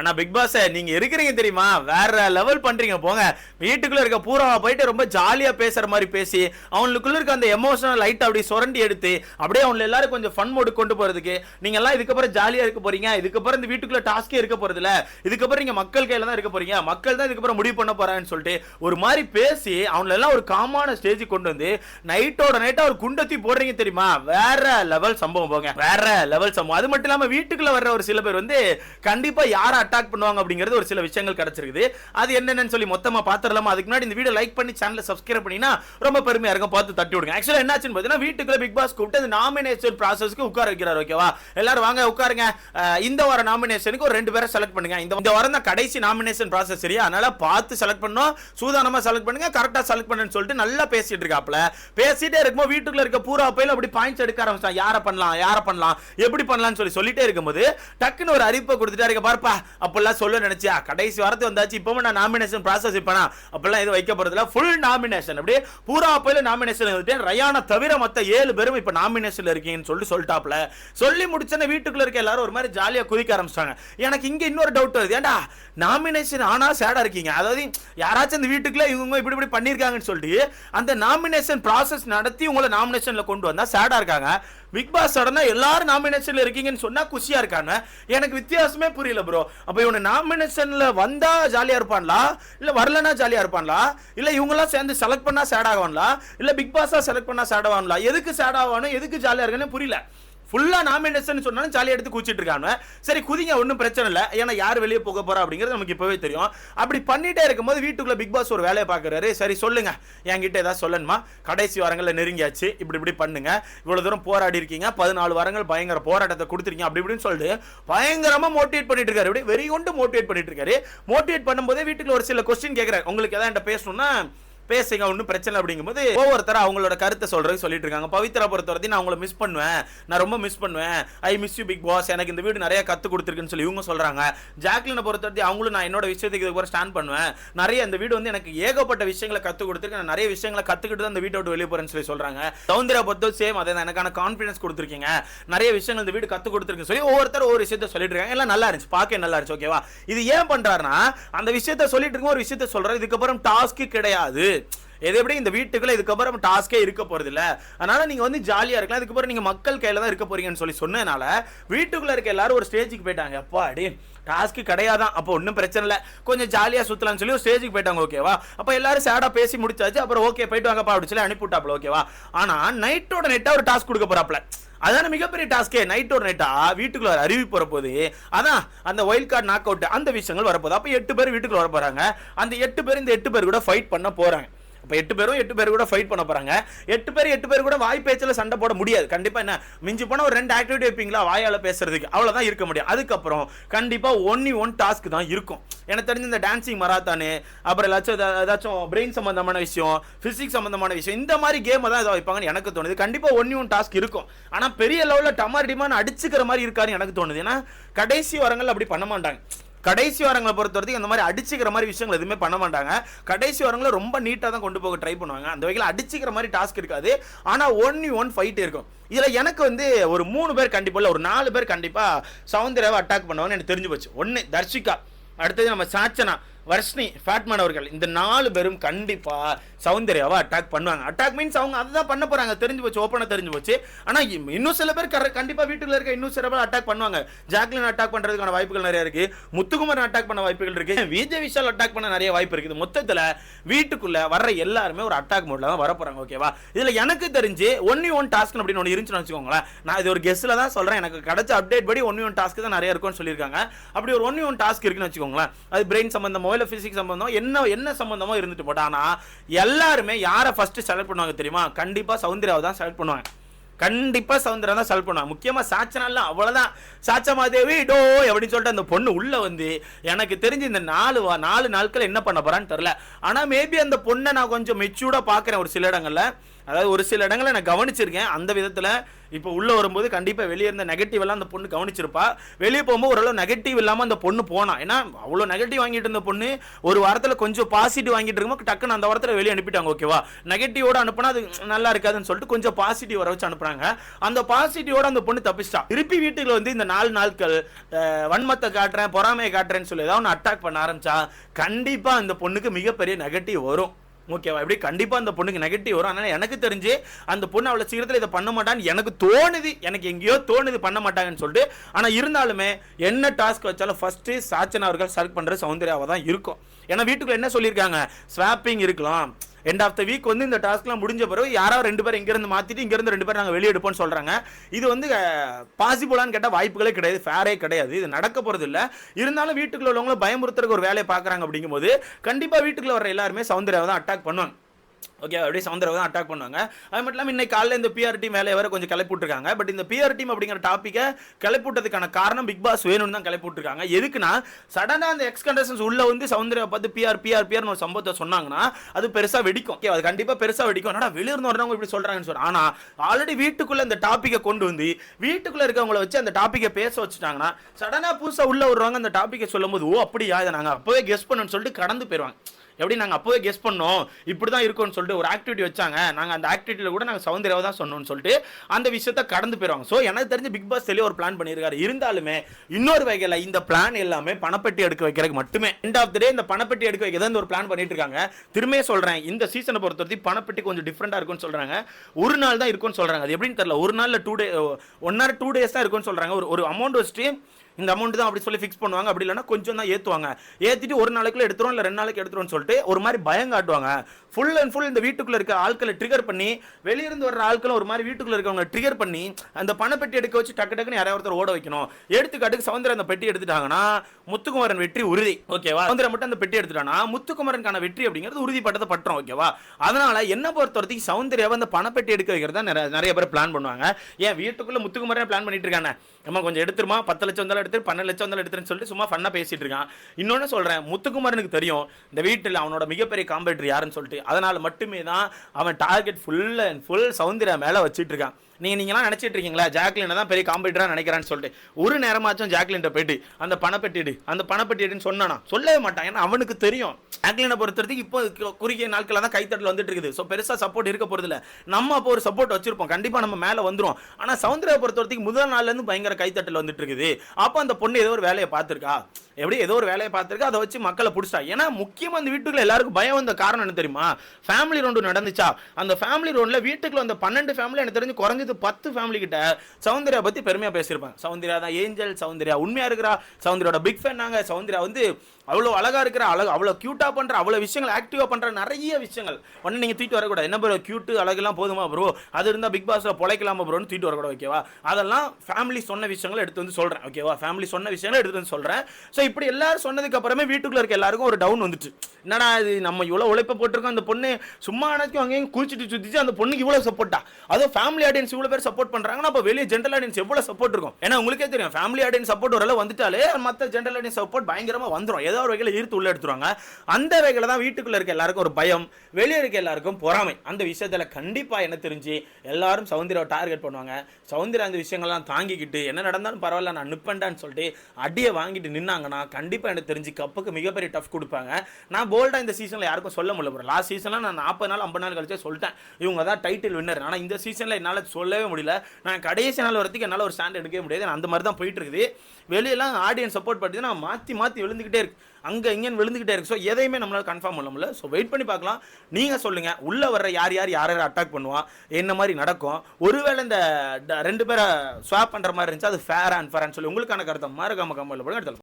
ஆனா big pass நீங்க இருக்கிறீங்க தெரியுமா? வேற லெவல் பண்றீங்க போங்க. வீட்டுக்குள்ள இருக்க பூராவை போயிட்டு ரொம்ப ஜாலியா பேசுற மாதிரி பேசி அவனுக்குள்ள இருக்க அந்த எமோஷனல் லைட் அப்படி சுரண்டி எடுத்து அப்படியே அவங்க எல்லாரும் கொஞ்சம் ஃபன் மோடு கொண்டு போறதுக்கு நீங்க எல்லாம் இதுக்கப்புறம் ஜாலியா இருக்க போறீங்க. இதுக்கப்புறம் இந்த வீட்டுக்குள்ள டாஸ்கே இருக்க போறது இல்ல இதுக்கப்புறம் நீங்க மக்கள் கையில தான் இருக்க போறீங்க. மக்கள் தான் இதுக்கப்புறம் முடிவு பண்ண போறாங்கன்னு சொல்லிட்டு ஒரு மாதிரி பேசி அவங்கள எல்லாம் ஒரு காமான ஸ்டேஜ் கொண்டு வந்து நைட்டோட நைட்டா ஒரு குண்டத்தி போடுறீங்க தெரியுமா? வேற லெவல் சம்பவம் போங்க. வேற லெவல் சம்பவம். அது மட்டும் இல்லாம வீட்டுக்குள்ள வர்ற ஒரு சில பேர் வந்து கண்டிப்பா யாரா அட்டாக் பண்ணுவாங்க அப்படிங்கிறது ஒரு சில விஷயங்கள் கிடைச்சிருக்குது. அது என்னென்னு சொல்லி மொத்தமா பார்த்துடலாமா? அதுக்கு முன்னாடி இந்த வீடியோ லைக் பண்ணி சேனலை சப்ஸ்கிரைப் பண்ணினா ரொம்ப பெருமையாக இருக்கும். பார்த்து தட்டி விடுங்க. ஆக்சுவலாக என்னாச்சுன்னு பார்த்தீங்கன்னா வீட்டுக்குள்ள பிக் பாஸ் கூப்பிட்டு அந்த நாமினேஷன் ப்ராசஸ்க்கு உட்கார வைக்கிறார் ஓகேவா எல்லாரும் வாங்க உட்காருங்க. இந்த வார நாமினேஷனுக்கு ஒரு ரெண்டு பேரை செலக்ட் பண்ணுங்க. இந்த வாரம் தான் கடைசி நாமினேஷன் ப்ராசஸ் சரியா? அதனால பார்த்து செலக்ட் பண்ணோம் சூதானமா செலக்ட் பண்ணுங்க கரெக்டா செலக்ட் பண்ணுன்னு சொல்லிட்டு நல்லா பேசிட்டு இருக்காப்ல பேசிட்டே இருக்கும்போது வீட்டுக்குள்ள இருக்க பூரா பையில அப்படி பாயிண்ட்ஸ் எடுக்க ஆரம்பிச்சான் யாரை பண்ணலாம் யாரை பண்ணலாம் எப்படி பண்ணலாம்னு சொல்லி சொல்லிட்டே இருக்கும்போது டக்குன்னு ஒரு அறிவிப்பை கொடுத்துட்டா இருக்க பாருப்பா அப்பெல்லாம் சொல்ல நினைச்சியா? கடைசி வாரத்து வந்தாச்சு இப்பவும் நான் நாமினேஷன் ப்ராசஸ் இப்பனா? அப்பெல்லாம் எதுவும் வைக்க போறதுல ஃபுல் நாமினேஷன் அப்படியே பூரா போயில நாமினேஷன் வந்துட்டேன் ரயானா தவிர மற்ற ஏழு பேரும் இப்போ நாமினேஷன்ல இருக்கீங்கன்னு சொல்லிட்டு சொல்லிட்டாப்ல. சொல்லி முடிச்சன வீட்டுக்குள்ள இருக்க எல்லாரும் ஒரு மாதிரி ஜாலியா குதிக்க ஆரம்பிச்சிட்டாங்க. எனக்கு இங்க இன்னொரு டவுட் வருது. ஏன்டா நாமினேஷன் ஆனா சேடா இருக்கீங்க? அதாவது யாராச்சும் இந்த வீட்டுக்குள்ள இவங்க இப்படி இப்படி பண்ணிருக்காங்கன்னு சொல்லிட்டு அந்த நாமினேஷன் ப்ராசஸ் நடத்தி உங்களை நாமினேஷன்ல கொண்டு வந்தா சேடா இருக்காங்க. பிக் பாஸ் சடனா எல்லாரும் நாமினேஷன்ல இருக்கீங்கன்னு சொன்னா குஷியா இருக்காங்க. எனக்கு வித்தியாசமே புரியல ப்ரோ அப்ப இவனை நாமினேஷன்ல வந்தா ஜாலியா இருப்பான்லா? இல்ல வரலனா ஜாலியா இருப்பான்லா? இல்ல இவங்க எல்லாம் சேர்ந்து செலக்ட் பண்ணா சேட் ஆவான்லா? இல்ல பிக் பாஸா செலக்ட் பண்ணா சேட் ஆவான்லா? எதுக்கு சேட் ஆவானு எதுக்கு ஜாலியா இருக்கானே புரியல. ஃபுல்லாக நாமினேஷன் சொன்னாலும் ஜாலியாக எடுத்து குச்சிட்டு இருக்காங்க. சரி குதிங்க ஒன்றும் பிரச்சனை இல்லை. ஏன்னா யார் வெளியே போக போகிறா அப்படிங்கிறது நமக்கு இப்போவே தெரியும். அப்படி பண்ணிட்டே இருக்கும்போது வீட்டுக்குள்ளே பிக் பாஸ் ஒரு வேலையை பார்க்குறாரு. சரி சொல்லுங்கள் என்கிட்ட ஏதாவது சொல்லணுமா? கடைசி வாரங்களில் நெருங்கியாச்சு. இப்படி இப்படி பண்ணுங்க. இவ்வளோ தூரம் போராடி இருக்கீங்க. பதினாலு வாரங்கள் பயங்கர போராட்டத்தை கொடுத்துருக்கீங்க. அப்படி இப்படின்னு சொல்லிட்டு பயங்கரமாக மோட்டிவேட் பண்ணிட்டு இருக்காரு. அப்படி வெறி கொண்டு மோட்டிவேட் பண்ணிட்டு இருக்காரு. மோட்டிவேட் பண்ணும்போதே வீட்டுக்குள்ள ஒரு சில கொஸ்டின் கேட்குறாரு உங்களுக்கு எதாவது என்கிட்ட பேசணும்னா பேசுங்க ஒன்றும் பிரச்சனை அப்படிங்கும்போது ஒவ்வொருத்தர் அவங்களோட கருத்தை சொல்றது சொல்லிட்டு இருக்காங்க. பவித்ரா பொறுத்த வரைக்கும் நான் அவங்கள மிஸ் பண்ணுவேன். நான் ரொம்ப மிஸ் பண்ணுவேன். I miss you big boss எனக்கு இந்த வீடு நிறைய கத்து கொடுத்துருக்குன்னு சொல்லி இவங்க சொல்றாங்க. ஜாக்லினை பொறுத்த வரைக்கும் அவங்களும் நான் என்னோட விஷயத்துக்கு இதுக்கு ஸ்டாண்ட் பண்ணுவேன். நிறைய இந்த வீடு வந்து எனக்கு ஏகப்பட்ட விஷயங்களை கத்து கொடுத்துருக்கு. நான் நிறைய விஷயங்களை கத்துக்கிட்டு தான் இந்த வீட்டை விட்டு வெளியே போறேன்னு சொல்லி சொல்றாங்க. சௌந்தர்யா பொறுத்த சேம் அதே தான். எனக்கான கான்ஃபிடன்ஸ் கொடுத்துருக்கீங்க. நிறைய விஷயங்கள் இந்த வீடு கத்து கொடுத்துருக்குன்னு சொல்லி ஒவ்வொருத்தர் ஒவ்வொரு விஷயத்த சொல்லிட்டு இருக்காங்க. எல்லாம் நல்லா இருந்துச்சு. பார்க்க நல்லா இருந்துச்சு ஓகேவா இது ஏன் பண்றாருன்னா அந்த விஷயத்த சொல்லிட்டு இருக்கும் ஒரு விஷயத்த சொல்றாரு. இதுக்கப்புறம் டாஸ்க்கு கிடையாது. எது எப்படி இந்த வீட்டுக்குள்ள இதுக்கப்புறம் டாஸ்கே இருக்க போறது இல்ல அதனால நீங்க வந்து ஜாலியா இருக்கலாம். இதுக்கப்புறம் நீங்க மக்கள் கையில தான் இருக்க போறீங்கன்னு சொல்லி சொன்னதுனால வீட்டுக்குள்ள இருக்க எல்லாரும் ஒரு ஸ்டேஜுக்கு போயிட்டாங்க. அப்பா அடே டாஸ்க்கு கிடையாதான். அப்போ ஒன்றும் பிரச்சனை இல்லை. கொஞ்சம் ஜாலியாக சுற்றலாம்னு சொல்லி ஒரு ஸ்டேஜுக்கு போயிட்டாங்க ஓகேவா அப்போ எல்லாரும் சேடாக பேசி முடிச்சாச்சு. அப்புறம் ஓகே போயிட்டு வாங்கப்பா அப்படி சொல்லி அனுப்பிவிட்டாப்ல ஓகேவா ஆனால் நைட்டோட நைட்டாக ஒரு டாஸ்க் கொடுக்க போகிறாப்ல அதான மிகப்பெரிய டாஸ்கே நைட் ஒரு நைட்டா வீட்டுக்குள்ள ஒரு அறிவிப்பு வரப்போது அதான் அந்த ஒயில் கார்டு நாக் அவுட் அந்த விஷயங்கள் வரப்போகுது. அப்போ எட்டு பேர் வீட்டுக்குள்ள வர போறாங்க அந்த எட்டு பேர் இந்த எட்டு பேர் கூட ஃபைட் பண்ண போறாங்க. இப்போ எட்டு பேரும் எட்டு பேர் கூட ஃபைட் பண்ண போறாங்க. எட்டு பேர் எட்டு பேர் கூட வாய் பேச்சில் சண்டை போட முடியாது. கண்டிப்பா என்ன? மிஞ்சி போனால் ஒரு ரெண்டு ஆக்டிவிட்டி வைப்பீங்களா? வாயால் பேசுறதுக்கு. அவ்வளோதான் இருக்க முடியும். அதுக்கப்புறம் கண்டிப்பா ஒன்லி ஒன் டாஸ்க் தான் இருக்கும். எனக்கு தெரிஞ்ச இந்த டான்சிங் மராத்தானு அப்புறம் ஏதாச்சும் ஏதாச்சும் பிரெயின் சம்பந்தமான விஷயம் பிசிக்ஸ் சம்பந்தமான விஷயம் இந்த மாதிரி கேம் தான் ஏதாவது வைப்பாங்கன்னு எனக்கு தோணுது. கண்டிப்பா ஒன்லி ஒன் டாஸ்க் இருக்கும். ஆனால் பெரிய லெவலில் டமார் டிமான் அடிச்சுக்கிற மாதிரி இருக்காருன்னு எனக்கு தோணுது. ஏன்னா கடைசி வாரங்கள் அப்படி பண்ண மாட்டாங்க. கடைசி வாரங்களை பொறுத்த வரைக்கும் இந்த மாதிரி அடிச்சுக்கிற மாதிரி விஷயங்கள் எதுவுமே பண்ண மாட்டாங்க. கடைசி வாரங்களை ரொம்ப நீட்டாக தான் கொண்டு போக ட்ரை பண்ணுவாங்க. அந்த வகையில் அடிச்சுக்கிற மாதிரி டாஸ்க் இருக்காது. ஆனால் ஒன் யூ ஒன் ஃபைட் இருக்கும். இதில் எனக்கு வந்து ஒரு மூணு பேர் கண்டிப்பாக இல்லை ஒரு நாலு பேர் கண்டிப்பாக சௌந்தர்யாவை அட்டாக் பண்ணுவாங்கன்னு எனக்கு தெரிஞ்சு போச்சு. ஒன்று தர்ஷிகா அடுத்தது நம்ம சாச்சனா. வர்ஷ்னி ஃபேட்மேன் அவர்கள் இந்த நாலு பேரும் கண்டிப்பாக சௌந்தர்யாவை அட்டாக் பண்ணுவாங்க. அட்டாக் மீன்ஸ் அவங்க அதுதான் பண்ண போகிறாங்க தெரிஞ்சு போச்சு ஓப்பனாக தெரிஞ்சு போச்சு. ஆனால் இன்னும் சில பேர் கர- கண்டிப்பாக வீட்டுல இருக்க இன்னும் சில பேர் அட்டாக் பண்ணுவாங்க. ஜாக்லின் அட்டாக் பண்ணுறதுக்கான வாய்ப்புகள் நிறைய இருக்குது முத்துக்குமார் அட்டாக் பண்ண வாய்ப்புகள் இருக்குது விஜய் விஷால் அட்டாக் பண்ண நிறைய வாய்ப்பு இருக்குது. மொத்தத்தில் வீட்டுக்குள்ளே வர்ற எல்லாருமே ஒரு அட்டாக் மோடில் தான் வர போகிறாங்க ஓகேவா இதில் எனக்கு தெரிஞ்சு ஒன்லி ஒன் டாஸ்க் அப்படின்னு ஒன்று இருந்துச்சுன்னு வச்சுக்கோங்களேன். நான் இது ஒரு கெஸ்ட்டில் தான் சொல்கிறேன் எனக்கு கிடைச்ச அப்டேட் படி ஒன்லி ஒன் டாஸ்க்கு தான் நிறைய இருக்கும்னு சொல்லியிருக்காங்க. அப்படி ஒரு ஒன்லி ஒன் டாஸ்க் இருக்குன்னு வச்சுக்கோங்களேன். அது பிரெயின் சம்மந்தமோ இல்லை பிசிக்ஸ் சம்மந்தம் என்ன என்ன சம்மந்தமோ இருந்துட்டு போட்டோம் ஆனால் எல்லாருமே யாரை ஃபஸ்ட்டு செலக்ட் பண்ணுவாங்க தெரியுமா? கண்டிப்பாக சௌந்தர்யாவை தான் செலக்ட் பண்ணுவாங்க. கண்டிப்பா சவுந்தரம் தான் செலக்ட் பண்ணுவாங்க. முக்கியமா சாச்சனால அவ்வளவுதான். சாச்சமாதேவி டோ அப்படின்னு சொல்லிட்டு அந்த பொண்ணு உள்ளே வந்து எனக்கு தெரிஞ்சு இந்த நாலு வா- நாலு நாட்கள் என்ன பண்ண போறான்னு தெரில ஆனால் மேபி அந்த பொண்ணை நான் கொஞ்சம் மெச்சூர்டாக பாக்குறேன் ஒரு சில இடங்களில். அதாவது ஒரு சில இடங்களை நான் கவனிச்சிருக்கேன். அந்த விதத்தில் இப்போ உள்ளே வரும்போது கண்டிப்பாக வெளியே இருந்த நெகட்டிவ் எல்லாம் அந்த பொண்ணு கவனிச்சிருப்பா. வெளியே போகும்போது ஓரளவு நெகட்டிவ் இல்லாமல் அந்த பொண்ணு போனான் ஏன்னா அவ்வளோ நெகட்டிவ் வாங்கிட்டு இருந்த பொண்ணு ஒரு வாரத்தில் கொஞ்சம் பாசிட்டிவ் வாங்கிட்டு இருக்கும்போது டக்குன்னு அந்த வாரத்தில் வெளியே அனுப்பிட்டாங்க ஓகேவா நெகட்டிவோட அனுப்புனா அது நல்லா இருக்காதுன்னு சொல்லிட்டு கொஞ்சம் பாசிட்டிவ் வர வச்சு அனுப்புறாங்க. அந்த பாசிட்டிவோட அந்த பொண்ணு தப்பிச்சிட்டா. திருப்பி வீட்டுக்கு வந்து இந்த நாலு நாட்கள் வன்மத்தை காட்டுறேன் பொறாமையை காட்டுறேன்னு சொல்லி ஏதாவது ஒன்று அட்டாக் பண்ண ஆரம்பிச்சா கண்டிப்பாக அந்த பொண்ணுக்கு மிகப்பெரிய நெகட்டிவ் வரும். ஓகேவா? இப்படி கண்டிப்பாக அந்த பொண்ணுக்கு நெகட்டிவ் வரும். அதனால் எனக்கு தெரிஞ்சு அந்த பொண்ணு அவ்வளோ சீக்கிரத்தில் இதை பண்ண மாட்டான்னு எனக்கு தோணுது. எனக்கு எங்கேயோ தோணுது பண்ண மாட்டாங்கன்னு சொல்லிட்டு. ஆனால் இருந்தாலுமே என்ன டாஸ்க் வச்சாலும் ஃபஸ்ட்டு சாச்சன் அவர்கள் செலக்ட் பண்ணுற சௌந்தர்யாவை தான் இருக்கும். ஏன்னா வீட்டுக்குள்ள என்ன சொல்லியிருக்காங்க? ஸ்வாப்பிங் இருக்கலாம். எண்ட் ஆஃப் த வீக் வந்து இந்த டாஸ்க்லாம் முடிஞ்ச பிறகு யாராவது ரெண்டு பேரும் இங்கேருந்து மாற்றிட்டு இங்கேருந்து ரெண்டு பேர் நாங்கள் வெளியே எடுப்போம்னு சொல்கிறாங்க இது வந்து பாசிபிளான்னு கேட்டால் வாய்ப்புகளே கிடையாது. ஃபேரே கிடையாது. இது நடக்க போகிறது இல்லை. இருந்தாலும் வீட்டுக்குள்ள உள்ளவங்கள பயமுறுத்துறதுக்கு ஒரு வேலையை பார்க்குறாங்க அப்படிங்கும்போது கண்டிப்பாக வீட்டுக்குள்ள வர எல்லாருமே சௌந்தர்யாவை தான் அட்டாக் பண்ணுவாங்க. ஓகே அப்படியே சவுந்தரவை தான் அட்டாக் பண்ணுவாங்க. அது மட்டும் இல்லாமல் இன்னைக்கு காலையில் இந்த பிஆர் டீம் வேலையை வேற கொஞ்சம் கிளப்பி விட்டுருக்காங்க. பட் இந்த பிஆர் டீம் அப்படிங்கிற டாப்பிக்கை கிளப்பிட்டதுக்கான காரணம் பிக் பாஸ் வேணும்னு தான் கிளப்பி விட்டுருக்காங்க. எதுக்குன்னா சடனாக அந்த எக்ஸ் கண்டஸ்டன்ஸ் வந்து சவுந்தரவை பார்த்து பிஆர் பிஆர் பிஆர்னு ஒரு சம்பவத்தை சொன்னாங்கன்னா அது பெருசாக வெடிக்கும். ஓகே அது கண்டிப்பாக பெருசாக வெடிக்கும். ஆனால் வெளியிருந்து வரவங்க இப்படி சொல்கிறாங்கன்னு சொல்கிறேன் ஆனால் ஆல்ரெடி வீட்டுக்குள்ளே இந்த டாப்பிக்கை கொண்டு வந்து வீட்டுக்குள்ளே இருக்கவங்கள வச்சு அந்த டாப்பிக்கை பேச வச்சுட்டாங்கன்னா சடனாக புதுசாக உள்ளே வருவாங்க அந்த டாப்பிக்கை சொல்லும்போது ஓ அப்படியா? இதை நாங்கள் அப்போவே கெஸ் பண்ணுன்னு சொல்லிட்டு கடந்து போயிடுவாங்க எப்படி நாங்கள் அப்போவே கெஸ் பண்ணோம்? இப்படி தான் இருக்கும்னு சொல்லிட்டு ஒரு ஆக்டிவிட்டி வச்சாங்க. நாங்கள் அந்த ஆக்டிவிட்டியில் கூட நாங்கள் சவுந்தரவை தான் சொன்னோம்னு சொல்லிட்டு அந்த விஷயத்த கடந்து போயிடுவாங்க ஸோ எனக்கு தெரிஞ்சு பிக் பாஸ் தெளிவாக ஒரு பிளான் பண்ணியிருக்காரு. இருந்தாலுமே இன்னொரு வகையில் இந்த பிளான் எல்லாமே பணப்பெட்டி எடுக்க வைக்கிறதுக்கு மட்டுமே. எண்ட் ஆஃப் த டே இந்த பணப்பெட்டி எடுக்க வைக்க இந்த ஒரு பிளான் பண்ணிட்டு இருக்காங்க. திரும்பியே சொல்கிறேன் இந்த சீசனை பொறுத்த வரைக்கும் பணப்பெட்டி கொஞ்சம் டிஃப்ரெண்டாக இருக்கும்னு சொல்கிறாங்க ஒரு நாள் தான் இருக்கும்னு சொல்கிறாங்க அது எப்படின்னு தெரியல. ஒரு நாளில் two day one or two days தான் இருக்கும்னு சொல்கிறாங்க ஒரு ஒரு அமௌண்ட் வச்சுட்டு இந்த அமௌண்ட் தான் அப்படி சொல்லி ஃபிக்ஸ் பண்ணுவாங்க. அப்படி இல்லைன்னா கொஞ்சம் தான் ஏற்றுவாங்க ஏற்றிட்டு ஒரு நாளைக்குள்ள எடுத்துரும் இல்லை ரெண்டு நாளைக்கு எடுத்துருவோம்னு சொல்லிட்டு ஒரு மாதிரி பயம் காட்டுவாங்க. ஃபுல் அண்ட் ஃபுல் இந்த வீட்டுக்குள்ள இருக்க ஆட்களை ட்ரிகர் பண்ணி வெளியிருந்து வர ஆட்களை ஒரு மாதிரி வீட்டுக்குள்ள இருக்கவங்க ட்ரிகர் பண்ணி அந்த பணப்பெட்டி எடுக்க வச்சு டக்கு டக்குன்னு யாராவது ஒருத்தர் ஓட வைக்கணும். எடுத்துக்காட்டுக்கு சவுந்தரம் அந்த பெட்டி எடுத்துட்டாங்கன்னா முத்துக்குமரன் வெற்றி உறுதி. ஓகேவா சவுந்தரம் மட்டும் அந்த பெட்டி எடுத்துட்டானா முத்துக்குமரனுக்கான வெற்றி அப்படிங்கிறது உறுதிப்பட்டதை பட்டுரும் ஓகேவா அதனால என்ன பொறுத்த வரைக்கும் சௌந்தர்யாவை அந்த பணப்பெட்டி எடுக்க வைக்கிறதா நிறைய நிறைய பேர் பிளான் பண்ணுவாங்க. ஏன் வீட்டுக்குள்ள முத்துக்குமரன் பிளான் பண்ணிட்டு இருக்காங்க நம்ம கொஞ்சம் எடுத்துருமா? பத்து லட்சம் வந்தாலும் எடுத்து பன்னெண்டு லட்சம் வந்தாலும் எடுத்துன்னு சொல்லிட்டு சும்மா ஃபன்னாக பேசிட்டு இருக்கான். இன்னொன்னு சொல்றேன் முத்துக்குமரனுக்கு தெரியும் இந்த வீட்டில் அவனோட மிகப்பெரிய காம்பேட்டர் யாருன்னு சொல்லிட்டு. அதனால மட்டுமே தான் அவன் target full and full Soundarya மேல வச்சுட்டு இருக்கான். நீங்கள் நீங்களாம் நினைச்சிட்டு இருக்கீங்களா? ஜாக்லினை தான் பெரிய காம்படிட்டராக நினைக்கிறான்னு சொல்லிட்டு. ஒரு நேரமாச்சும் ஜாக்லின்ட்ட போயிட்டு அந்த பணப்பெட்டிடு அந்த பணப்பெட்டிடுன்னு சொன்னானா சொல்லவே மாட்டான். ஏன்னா அவனுக்கு தெரியும். ஜாக்லினை பொறுத்த வரைக்கும் இப்போ குறுகிய நாட்களில் தான் கைத்தட்டல் வந்துட்டு இருக்குது. ஸோ பெருசா சப்போர்ட் இருக்க போகிறதில்ல நம்ம அப்போ ஒரு சப்போர்ட் வச்சிருப்போம். கண்டிப்பா நம்ம மேல வந்துரும். ஆனா சௌந்தர்யா பொறுத்த வரைக்கும் முதல் நாள்ல இருந்து பயங்கர கைத்தட்டல் வந்துட்டு இருக்குது. அப்போ அந்த பொண்ணு ஏதோ ஒரு வேலையை பார்த்துருக்கா? எப்படி ஏதோ ஒரு வேலையை பார்த்திருக்கா? அதை வச்சு மக்களை பிடிச்சா ஏன்னா முக்கியமா அந்த வீட்டுக்குள்ள எல்லாருக்கும் பயம் வந்த காரணம் என்ன தெரியுமா? ஃபேமிலி ரவுண்டு நடந்துச்சா? அந்த ஃபேமிலி ரவுண்ட்ல வீட்டுக்குள்ள அந்த பன்னெண்டு ஃபேமிலி எனக்கு தெரிஞ்சு குறைஞ்சது பத்து ஃபேமிலி கிட்ட சௌந்தர்யா பத்தி பெருமையா பேசியிருப்பாங்க. சௌந்தர்யா தான் ஏஞ்சல் சௌந்தர்யா உண்மையா இருக்கிறா? சௌந்தர்யாவோட பிக் ஃபேன் நாங்க. சௌந்தர்யா வந்து அவ்வளோ அழகா இருக்கிற அழகு அவ்வளோ கியூட்டா பண்ற அவ்வளோ விஷயங்கள் ஆக்டிவா பண்ற நிறைய விஷயங்கள். ஒன்று நீங்க தூக்கிட்டு வரக்கூடாது. என்ன ப்ரோ கியூட்டு அழகெல்லாம் போதுமா ப்ரோ அது இருந்தா பிக் பாஸ்ல பொழைக்கலாமா ப்ரோன்னு தூக்கிட்டு வரக்கூடாது ஓகேவா அதெல்லாம் ஃபேமிலி சொன்ன விஷயங்களை எடுத்து வந்து சொல்றேன் ஓகேவா ஃபேமிலி சொன்ன விஷயங்களை எடுத்து வந்து சொல்றேன். ஸோ இப்படி எல்லாரும் சொன்னதுக்கு அப்புறமே வீட்டுக்குள்ள இருக்க எல்லாருக்கும் ஒரு டவுன் வந்துச்சு. என்னடா இது? நம்ம இவ்வளோ உழைப்ப போட்டிருக்கோம். அந்த பொண்ணு சும்மா அனைக்கும் அங்கேயும் குளிச்சுட்டு சுத்திச்சு அந்த பொண்ணுக்கு இவ்வளோ சப்போர்ட்டா அதுவும் ஃபேமிலி ஆடியன்ஸ் இவ்வளோ பேர் சப்போர்ட் பண்றாங்கன்னா அப்போ வெளியே ஜென்ரல் ஆடியன்ஸ் எவ்வளோ சப்போர்ட் இருக்கும்? ஏன்னா உங்களுக்கே தெரியும் ஃபேமிலி ஆடியன்ஸ் சப்போர்ட் ஒரு வந்துட்டாலே மற்ற ஜென்ரல் ஆடியன்ஸ் சப்போர்ட் பயங்கரமா வந்துடும் ஏதோ ஒரு வகையில் ஈர்த்து உள்ள எடுத்துருவாங்க. அந்த வகையில் தான் வீட்டுக்குள்ள இருக்க எல்லாருக்கும் ஒரு பயம் வெளியே இருக்க எல்லாருக்கும் பொறாமை. அந்த விஷயத்துல கண்டிப்பா என்ன தெரிஞ்சு எல்லாரும் சௌந்தர்யாவை டார்கெட் பண்ணுவாங்க. சௌந்தர்யா அந்த விஷயங்கள்லாம் தாங்கிக்கிட்டு என்ன நடந்தாலும் பரவாயில்ல நான் நிற்பேன்டான்னு சொல்லிட்டு அடியை வாங்கிட்டு நின்னாங்கன்னா கண்டிப்பா எனக்கு தெரிஞ்சு கப்புக்கு மிகப்பெரிய டஃப் கொடுப்பாங்க. நான் போல்டா இந்த சீசன்ல யாருக்கும் சொல்ல முடியல லாஸ்ட் சீசனில் நான் நாற்பது நாள் ஐம்பது நாள் கழிச்சே சொல்லிட்டேன். இவங்க தான் டைட்டில் வின்னர் ஆனால் இந்த சீசன்ல சொல்ல சொல்லவே முடியல. நான் கடைசி நாள் வரதுக்கு என்னால் ஒரு ஸ்டாண்ட் எடுக்கவே முடியாது. நான் அந்த மாதிரி தான் போயிட்டு இருக்குது வெளியெல்லாம் ஆடியன்ஸ் சப்போர்ட் பண்ணி நான் மாற்றி மாற்றி விழுந்துக்கிட்டே இருக்கு. அங்கே இங்கேன்னு விழுந்துக்கிட்டே இருக்கு. ஸோ எதையுமே நம்மளால் கன்ஃபார்ம் பண்ண முடியல. ஸோ வெயிட் பண்ணி பார்க்கலாம். நீங்கள் சொல்லுங்கள் உள்ளே வர்ற யார் யார் யார் யார் அட்டாக் பண்ணுவா? என்ன மாதிரி நடக்கும்? ஒருவேளை இந்த ரெண்டு பேரை ஸ்வாப் பண்ணுற மாதிரி இருந்துச்சு? அது ஃபேர் அண்ட் ஃபேர்னு சொல்லி உங்களுக்கான கருத்தை மறக்காம கம்பெனியில் போட எடுத்து